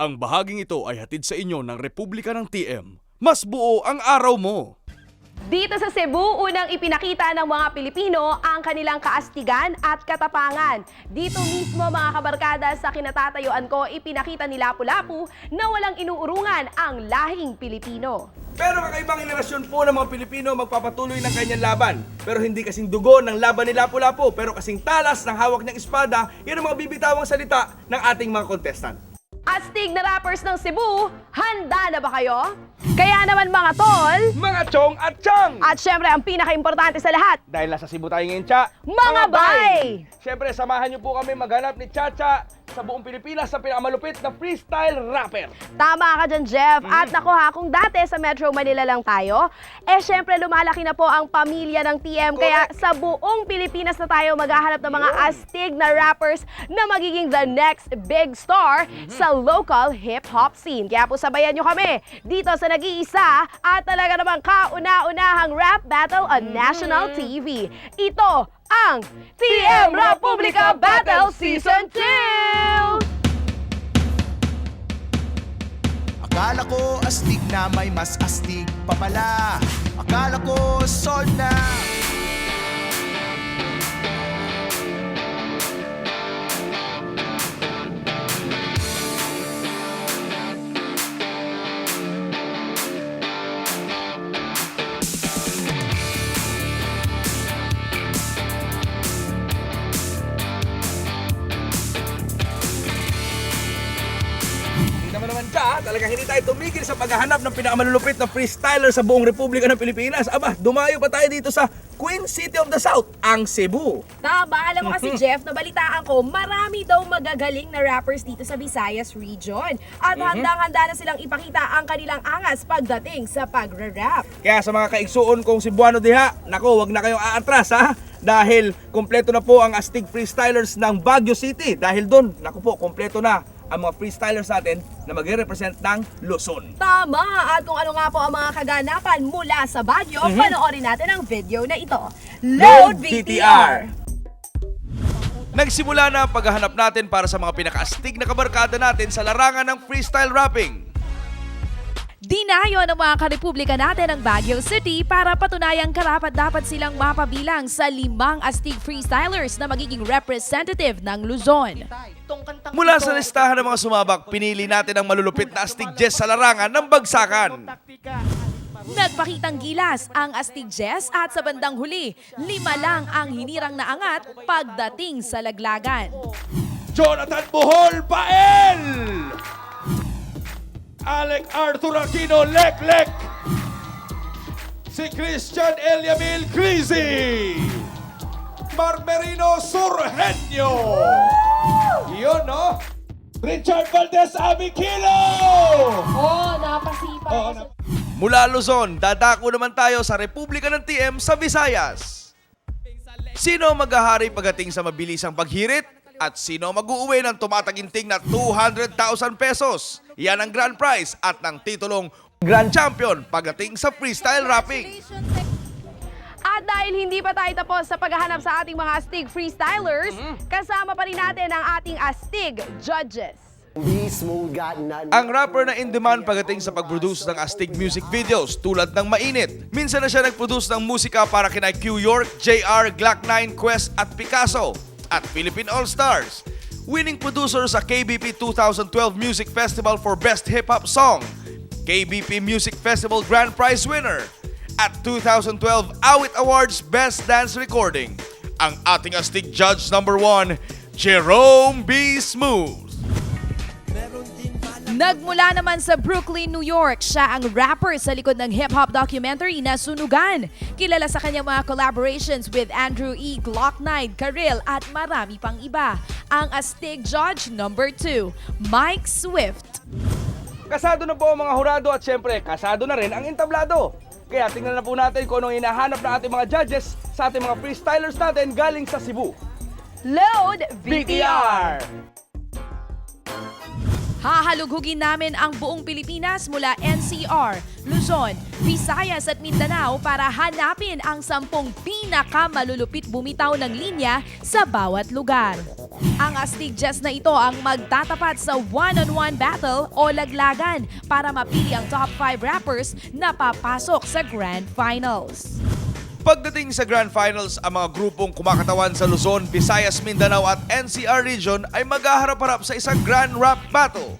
Ang bahaging ito ay hatid sa inyo ng Republika ng TM. Mas buo ang araw mo. Dito sa Cebu, unang ipinakita ng mga Pilipino ang kanilang kaastigan at katapangan. Dito mismo mga kabarkada sa kinatatayuan ko, ipinakita ni Lapu-Lapu na walang inuurungan ang lahing Pilipino. Pero kakaibang henerasyon po ng mga Pilipino magpapatuloy ng kanyang laban. Pero hindi kasing dugo ng laban ni Lapu-Lapu, pero kasing talas ng hawak niyang espada, yun ang mga bibitawang salita ng ating mga contestant. Astig na rappers ng Cebu, handa na ba kayo? Kaya naman mga tol, Mga chong at chang! at syempre ang pinaka-importante sa lahat, Dahil nasa Cebu tayo ngayon, Cha. Mga bay! Siyempre, samahan niyo po kami maghanap ni Chacha sa buong Pilipinas sa pinakamalupit na freestyle rapper. Tama ka dyan, Jeff. At naku ha, kung dati sa Metro Manila lang tayo, eh syempre lumalaki na po ang pamilya ng TM. Kaya sa buong Pilipinas na tayo maghahanap ng mga astig na rappers na magiging the next big star sa local hip-hop scene. Kaya po sabayan nyo kami dito sa nag-iisa at talaga namang kauna-unahang rap battle on national TV. Ito ang TM Republica Battle Season 2! Akala ko astig na may mas astig pa pala Akala ko sold na talagang hindi tayo tumigil sa paghahanap ng pinakamalulupit na freestyler sa buong Republika ng Pilipinas. Aba, dumayo pa tayo dito sa Queen City of the South, ang Cebu. Tama, alam mo kasi Jeff, nabalitaan ko, marami daw magagaling na rappers dito sa Visayas region. At handang-handa na silang ipakita ang kanilang angas pagdating sa pagre-rap. Kaya sa mga kaigsuon kong Cebuano diha, nako, wag na kayong aatras ha. Dahil kompleto na po ang Astig Freestylers ng Baguio City. Dahil doon, nako po, kompleto na ang mga freestylers natin na magre-represent ng Luzon. Tama! At kung ano nga po ang mga kaganapan mula sa Baguio, panoorin natin ang video na ito. Load VTR! Nagsimula na ang paghahanap natin para sa mga pinakaastig na kabarkada natin sa larangan ng freestyle rapping. Dinayo ng mga karepublika natin ang Baguio City para patunayang karapat dapat silang mapabilang sa limang astig freestylers na magiging representative ng Luzon. Mula sa listahan ng mga sumabak, pinili natin ang malulupit na astig jazz sa larangan ng bagsakan. Nagpakitang gilas ang astig Jess at sa bandang huli, lima lang ang hinirang na angat pagdating sa laglagan. Jonathan Bohol Pael! Alec Arthur Aquino Lek Lek! Si Christian Eliamil Crisi! Marmerino Surgenio! Yun, no? Richard Valdez Abikilo! Oh, napasipa. Mula Luzon, dadako naman tayo sa Republika ng TM sa Visayas. Sino maghahari pagdating sa mabilisang paghirit? At sino mag-uuwi ng tumataginting na 200,000 pesos? Yan ang grand prize at ng titulong Grand Champion pagdating sa freestyle rapping. At dahil hindi pa tayo tapos sa paghahanap sa ating mga astig freestylers, kasama pa rin natin ang ating astig judges. Ang rapper na in-demand pagdating sa pag-produce ng astig music videos tulad ng Mainit. Minsan na siya nag-produce ng musika para kina Q York, JR, Glock 9, Quest at Picasso at Philippine All-Stars. Winning producer sa KBP 2012 Music Festival for Best Hip Hop Song. KBP Music Festival Grand Prize winner. At 2012 Awit Awards Best Dance Recording. Ang ating astig judge number 1, Jerome B. Smooth. Nagmula naman sa Brooklyn, New York, siya ang rapper sa likod ng hip-hop documentary na Sunugan. Kilala sa kanyang mga collaborations with Andrew E. Glock 9, Karil at marami pang iba. Ang Astig Judge number 2, Mike Swift. Kasado na po ang mga hurado at syempre, kasado na rin ang entablado. Kaya tingnan na po natin kung anong hinahanap ng ating mga judges sa ating mga freestylers natin galing sa Cebu. Load VTR! Hahalughugin namin ang buong Pilipinas mula NCR, Luzon, Visayas at Mindanao para hanapin ang sampung pinakamalulupit bumitaw ng linya sa bawat lugar. Ang Astig Jess na ito ang magtatapat sa one-on-one battle o laglagan para mapili ang top 5 rappers na papasok sa Grand Finals. Pagdating sa Grand Finals, ang mga grupong kumakatawan sa Luzon, Visayas, Mindanao at NCR region ay maghaharap-harap sa isang Grand Rap Battle.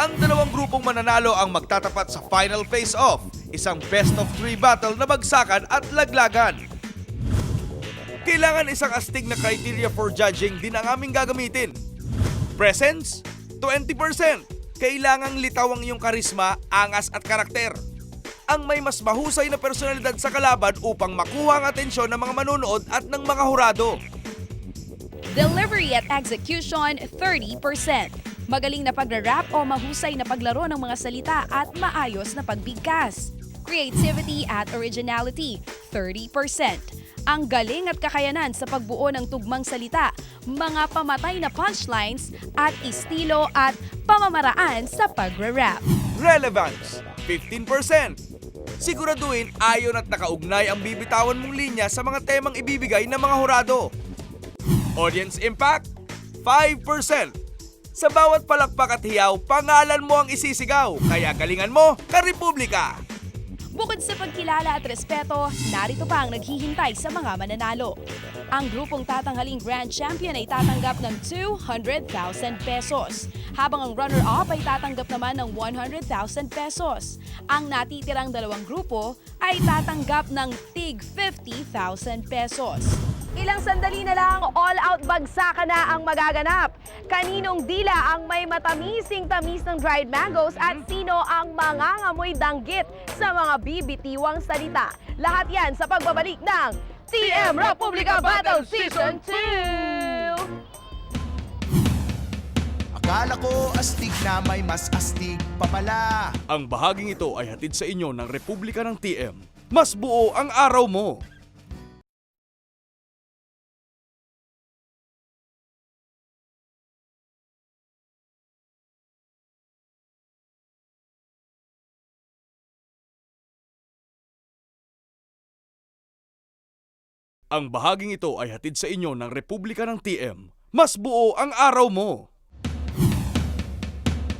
Ang dalawang grupong mananalo ang magtatapat sa Final Face-Off, isang best of three battle na bagsakan at laglagan. Kailangan isang astig na criteria for judging din ang aming gagamitin. Presence, 20%. Kailangang litaw ang iyong karisma, angas at karakter. Ang may mas mahusay na personalidad sa kalaban upang makuha ang atensyon ng mga manonood at ng mga hurado. Delivery at execution, 30%. Magaling na pagra-rap o mahusay na paglaro ng mga salita at maayos na pagbigkas. Creativity at originality, 30%. Ang galing at kakayanan sa pagbuo ng tugmang salita, mga pamatay na punchlines at estilo at pamamaraan sa pagra-rap. Relevance, 15%. Siguraduhin ayon at nakaugnay ang bibitawan mong linya sa mga temang ibibigay ng mga hurado. Audience impact, 5%. Sa bawat palakpak at hiyaw, pangalan mo ang isisigaw. Kaya galingan mo, Karepublika! Bukod sa pagkilala at respeto, narito pa ang naghihintay sa mga mananalo. Ang grupong tatanghaling Grand Champion ay tatanggap ng 200,000 pesos, habang ang runner-up ay tatanggap naman ng 100,000 pesos. Ang natitirang dalawang grupo ay tatanggap ng tig 50,000 pesos. Ilang sandali na lang, all-out bagsakan na ang magaganap. Kaninong dila ang may matamising tamis ng dried mangoes at sino ang mangangamoy danggit sa mga bibitiwang salita. Lahat yan sa pagbabalik ng TM Republica Battle Season 2! Akala ko astig na may mas astig pa pala Ang bahaging ito ay hatid sa inyo ng Republika ng TM. Mas buo ang araw mo! Ang bahaging ito ay hatid sa inyo ng Republika ng TM. Mas buo ang araw mo!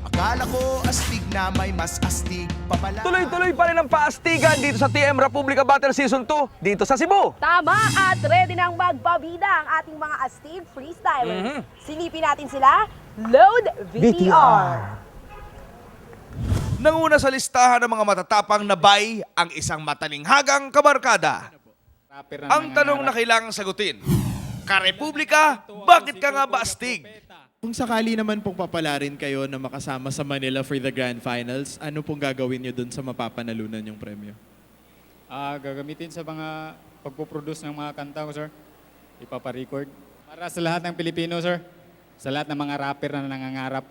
Akala ko astig na may mas astig pa pala Tuloy-tuloy pa rin ang paastigan dito sa TM Republica Battle Season 2 dito sa Cebu. Tama at ready nang magbabida ang ating mga astig freestylers. Silipin natin sila, Load VTR! Nanguna sa listahan ng mga matatapang na bay ang isang matalinghagang kabarkada. Ang tanong na kailangang sagutin, Karepublika, bakit ka nga ba astig? Kung sakali naman pong papalarin kayo na makasama sa Manila for the Grand Finals, ano pong gagawin nyo dun sa mapapanalunan yung premyo? Ah, gagamitin sa mga pagpo-produce ng mga kanta ko, sir. Ipapa-record. Para sa lahat ng Pilipino, sir. Sa lahat ng mga rapper na nangangarap.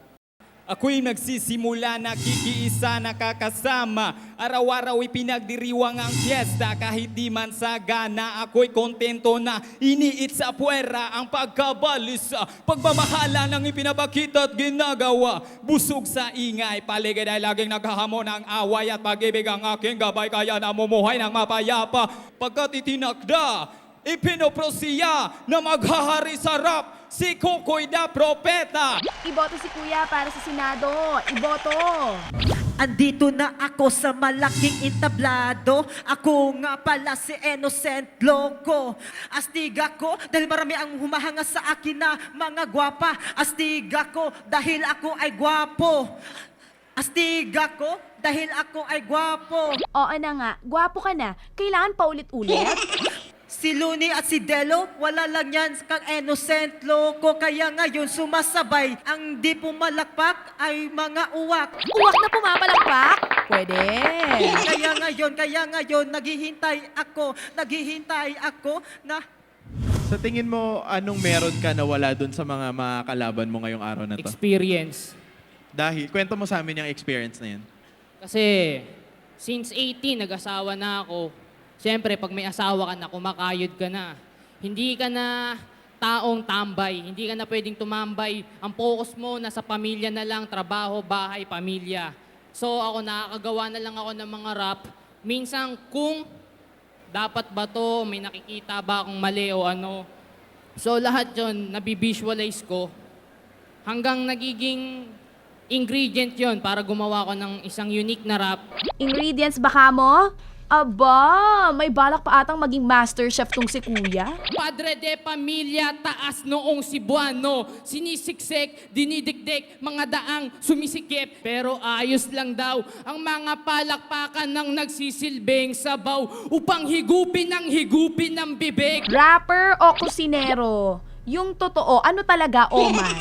Ako'y nagsisimula, nakikiisa, nakakasama. Araw-araw ipinagdiriwang ang fiesta kahit di man sagana. Ako'y kontento na iniit sa puwera ang pagkabalisa. Pagmamahala ng ipinabakita at ginagawa. Busog sa ingay, paligid ay laging naghahamon ng away at pag-ibig ang aking gabay kaya namumuhay ng mapayapa. Pagkat itinakda, ipinoprosiya na maghahari sa rap si Kukoy da Propeta. Iboto si Kuya para sa Senado. Iboto! Andito na ako sa malaking entablado Ako nga pala si Innocent Loco Astig ako dahil marami ang humahanga sa akin na mga gwapa Astig ako dahil ako ay gwapo Astig ako dahil ako ay gwapo Oo na nga, gwapo ka na. Kailangan pa ulit-ulit? Si Looney at si Delo, wala lang yan kang innocent loko. Kaya ngayon sumasabay, ang di pumalakpak ay mga uwak. Uwak na pumapalakpak? Pwede. Kaya ngayon, kaya ngayon, naghihintay ako, naghihintay ako na Sa tingin mo, anong meron ka na wala dun sa mga makakalaban mo ngayong araw na to? experience. Dahil, kwento mo sa amin yung experience na yan. Kasi since 18, nag-asawa na ako. Siyempre, pag may asawa ka na, kumakayod ka na. Hindi ka na taong tambay. Hindi ka na pwedeng tumambay. Ang focus mo nasa pamilya na lang, trabaho, bahay, pamilya. So ako nakakagawa na lang ako ng mga rap. Minsan kung dapat ba to, may nakikita ba akong mali o ano, So lahat yon nabivisualize ko hanggang nagiging ingredient yon para gumawa ko ng isang unique na rap. Ingredients baka mo? Aba, may balak pa atang maging master chef tong si kuya. Padre de pamilya, taas noong Cebuano. Sinisiksik, dinidikdik, mga daang sumisikip. Pero ayos lang daw ang mga palakpakan ng nagsisilbing sabaw upang higupin ng higupin ng bibig. Rapper o kusinero? Yung totoo, ano talaga, Omar?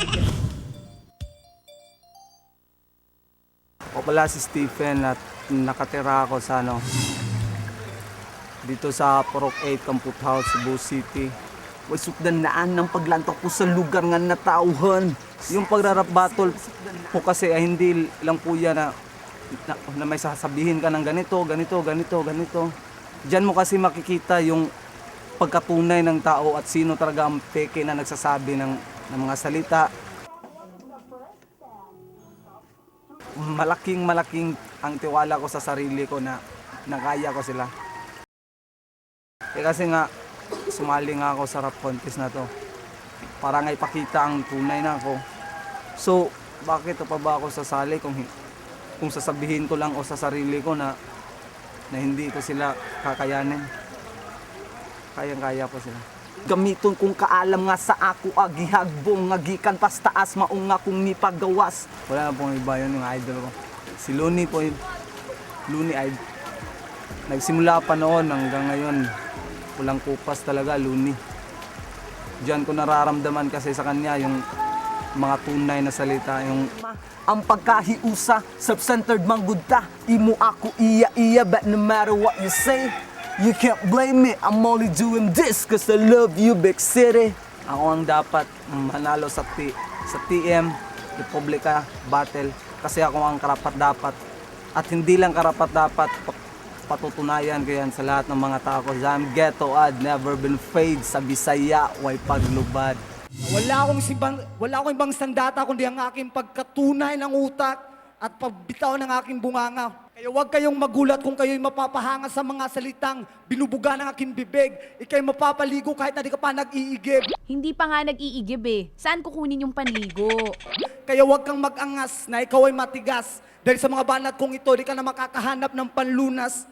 Ako pala si Stephen at nakatira ako sa ano dito sa Porok 8 Camput House, Cebu City. Way sukdan naan ng paglantok ko sa lugar nga natauhan. Yung pagrarap battle po kasi ay hindi lang po yan na, na, na may sasabihin ka ng ganito, ganito, ganito, ganito. Diyan mo kasi makikita yung pagkatunay ng tao at sino talaga ang peke na nagsasabi ng, ng mga salita malaking malaking ang tiwala ko sa sarili ko na nakaya ko sila. Eh kasi nga, sumali nga ako sa rap contest na to. Para nga ipakita ang tunay na ako. So, bakit pa ba ako sasali kung, kung sasabihin ko lang o sa sarili ko na, na hindi ko sila kakayanin. Kayang-kaya ko sila. Gamiton kong kaalam nga sa ako agihagbong nga gikan pas taas maong nga kung nipagawas. Wala na pong iba yun yung idol ko. Si Looney po yun. Looney idol. Nagsimula pa noon hanggang ngayon. Walang kupas talaga, Looney. Diyan ko nararamdaman kasi sa kanya yung mga tunay na salita, yung ang pagkahiusa, self-centered manggudta, imo ako iya-iya, but no matter what you say, you can't blame me. I'm only doing this cause I love you, big city. Ako ang dapat manalo sa, T, sa TM, Republika Battle, kasi ako ang karapat-dapat. At hindi lang karapat-dapat, pa- patutunayan ko yan sa lahat ng mga tao ko. I'm ghetto ad, never been fade sa Bisaya, way paglubad. Wala akong sibang, wala akong ibang sandata kundi ang aking pagkatunay ng utak at pagbitaw ng aking bunganga. Kaya huwag kayong magulat kung kayo'y mapapahanga sa mga salitang binubuga ng aking bibig. Ikay mapapaligo kahit na di ka pa nag-iigib. Hindi pa nga nag-iigib eh. Saan kukunin yung panligo? Kaya huwag kang mag-angas na ikaw ay matigas. Dahil sa mga banat kong ito, di ka na makakahanap ng panlunas.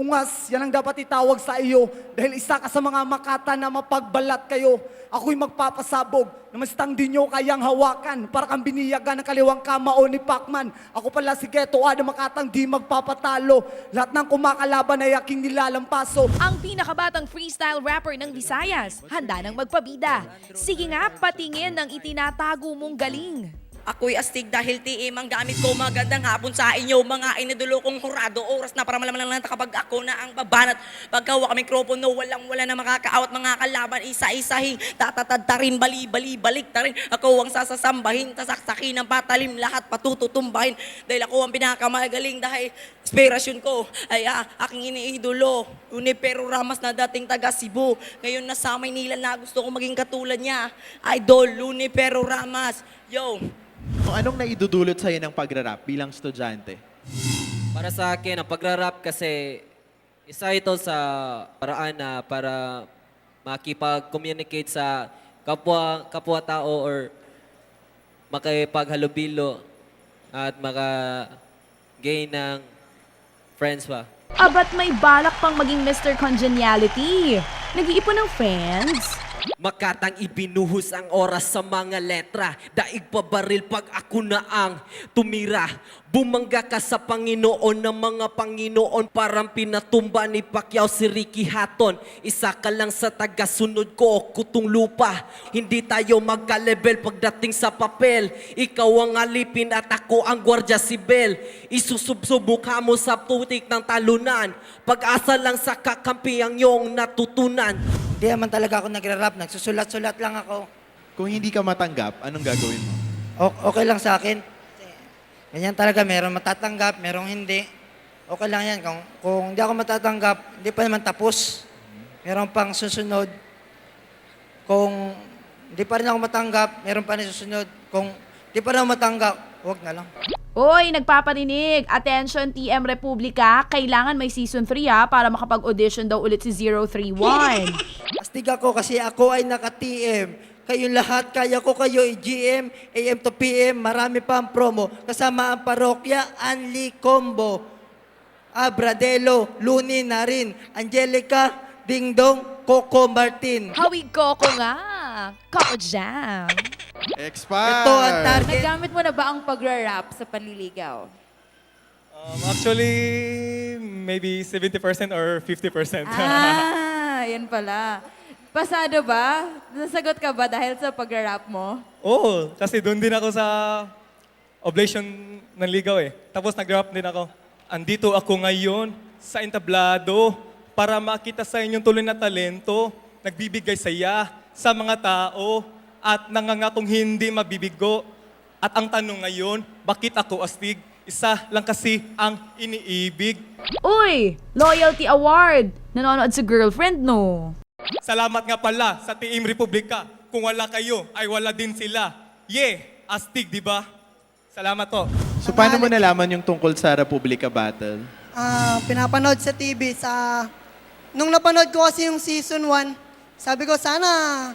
Ungas, yan ang dapat itawag sa iyo. Dahil isa ka sa mga makata na mapagbalat kayo. Ako'y magpapasabog na mas di nyo kayang hawakan para kang biniyagan ng kaliwang kamao ni Pacman. Ako pala si Geto Ada Makatang di magpapatalo. Lahat ng kumakalaban ay aking nilalampaso. Ang pinakabatang freestyle rapper ng Visayas, handa nang magpabida. Sige nga, patingin ng itinatago mong galing. Ako'y astig dahil tiim ang gamit ko. Magandang hapon sa inyo, mga inidulo kong hurado. Oras na para malaman lang kapag ako na ang babanat. Pagkawak ang mikropono, walang wala na makakaawat mga kalaban. Isa-isahin, tatatad ta rin, bali-bali, balik ta rin. Ako ang sasasambahin, tasaksakin ng patalim, lahat patututumbahin. Dahil ako ang pinakamagaling dahil inspirasyon ko ay ah, aking iniidolo. Unipero Ramas na dating taga Cebu. Ngayon nasa Maynila na gusto ko maging katulad niya. Idol, Lunipero Ramas. Yo, So, anong naidudulot sa'yo ng pagrarap bilang estudyante? Para sa akin, ang pagrarap kasi isa ito sa paraan na para makipag-communicate sa kapwa kapwa tao or makipaghalubilo at maka-gain ng friends pa. Abat may balak pang maging Mr. Congeniality. Nag-iipon ng friends? Makatang ibinuhos ang oras sa mga letra. Daig pa baril pag ako na ang tumira. Bumangga ka sa Panginoon ng mga Panginoon. Parang pinatumba ni Pacquiao si Ricky Hatton. Isa ka lang sa tagasunod ko, kutong lupa. Hindi tayo magka-level pagdating sa papel. Ikaw ang alipin at ako ang gwardya sibel Isusubsubok mo sa putik ng talunan. Pag-asa lang sa kakampi ang iyong natutunan Hindi naman talaga ako nagra-rap, nagsusulat-sulat lang ako. Kung hindi ka matanggap, anong gagawin mo? O- okay lang sa akin. Ganyan talaga, meron matatanggap, merong hindi. Okay lang yan. Kung, kung hindi ako matatanggap, hindi pa naman tapos. Meron pang susunod. Kung hindi pa rin ako matanggap, meron pa rin susunod. Kung hindi pa rin ako matanggap, huwag na lang. Uy, nagpaparinig. Attention, TM Republika. Kailangan may season 3 ha, para makapag-audition daw ulit si 031. Astig ako kasi ako ay naka-TM. Kayong lahat, kaya ko kayo i-GM, AM to PM, marami pa ang promo. Kasama ang parokya, Anli Combo. Abradelo, Luni na rin. Angelica, Dingdong, Coco Martin. Hawig Coco nga. Coco Jam. Expired! Ito ang target. Nagamit mo na ba ang pagra-rap sa panliligaw? Um, actually, maybe 70% or 50%. Ah, yan pala. Pasado ba? Nasagot ka ba dahil sa pagra-rap mo? Oo, kasi doon din ako sa oblation ng ligaw eh. Tapos nag-rap din ako. Andito ako ngayon sa entablado para makita sa inyong tuloy na talento, nagbibigay saya sa mga tao at nangangakong hindi mabibigo. At ang tanong ngayon, bakit ako astig? Isa lang kasi ang iniibig. Uy! Loyalty Award! Nanonood sa girlfriend, no? Salamat nga pala sa Team Republika. Kung wala kayo, ay wala din sila. Yeah, astig, di ba? Salamat to. So paano mo nalaman yung tungkol sa Republika Battle? Ah, pinapanood sa TV sa nung napanood ko kasi yung season 1, sabi ko sana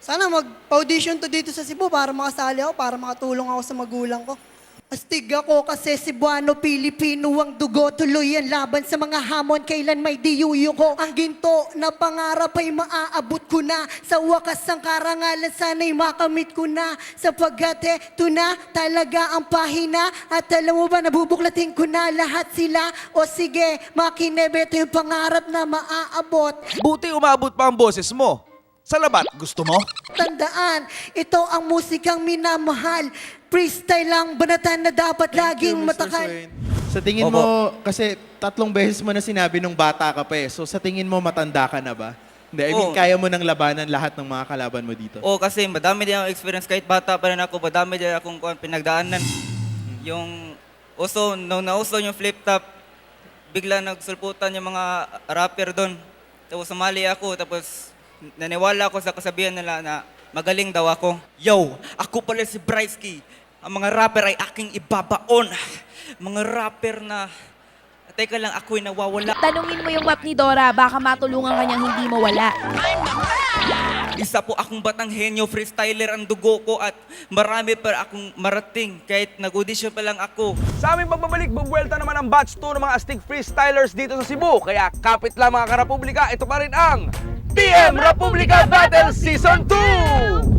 sana mag-audition to dito sa Cebu para makasali ako, para makatulong ako sa magulang ko. Astig ako kasi Cebuano, Pilipino ang dugo. Tuloy ang laban sa mga hamon Kailan may diyuyo ko. Ang ginto na pangarap ay maaabot ko na. Sa wakas ang karangalan Sana'y makamit ko na. Sapagkat eto na talaga ang pahina. At alam mo ba nabubuklatin ko na lahat sila. O sige, makinebe yung pangarap na maaabot. Buti umabot pa ang boses mo. Sa labat, gusto mo? Tandaan, ito ang musikang minamahal Freestyle lang, banatan na dapat laging matakal Swain. Sa tingin mo, kasi tatlong beses mo na sinabi nung bata ka pa eh. So sa tingin mo, matanda ka na ba? Hindi, I mean, Oo. kaya mo nang labanan lahat ng mga kalaban mo dito. Oo, kasi madami din akong experience kahit bata pa rin ako, madami din akong kuwan, pinagdaanan. Yung uso, nung nauso yung flip top, bigla nagsulputan yung mga rapper doon. Tapos sumali ako, tapos naniwala ako sa kasabihan nila na magaling daw ako. Yo, ako pala si Brysky. Ang mga rapper ay aking ibabaon. Mga rapper na, teka lang, ako'y nawawala. Tanungin mo yung map ni Dora, baka matulungan kanyang hindi mawala. Isa po akong batang henyo, freestyler ang dugo ko at marami pa akong marating kahit nag-audition pa lang ako. Sa aming pagbabalik, bubuelta naman ang batch 2 ng mga Astig Freestylers dito sa Cebu. Kaya kapit lang mga ka-Republika, ito pa rin ang TM Republika Battle Season 2!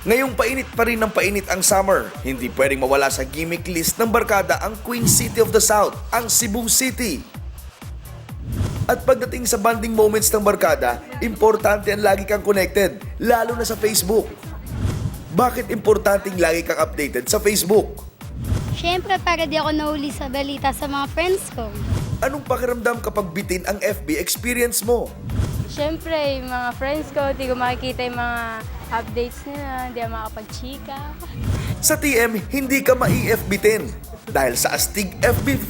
Ngayong painit pa rin ng painit ang summer, hindi pwedeng mawala sa gimmick list ng barkada ang Queen City of the South, ang Cebu City. At pagdating sa bonding moments ng barkada, importante ang lagi kang connected, lalo na sa Facebook. Bakit importanteng lagi kang updated sa Facebook? Siyempre, para di ako nahuli sa balita sa mga friends ko. Anong pakiramdam kapag bitin ang FB experience mo? Siyempre, yung mga friends ko, di ko makikita yung mga updates nila, di ako makapag-chika. Sa TM, hindi ka mai-FB10 dahil sa Astig FB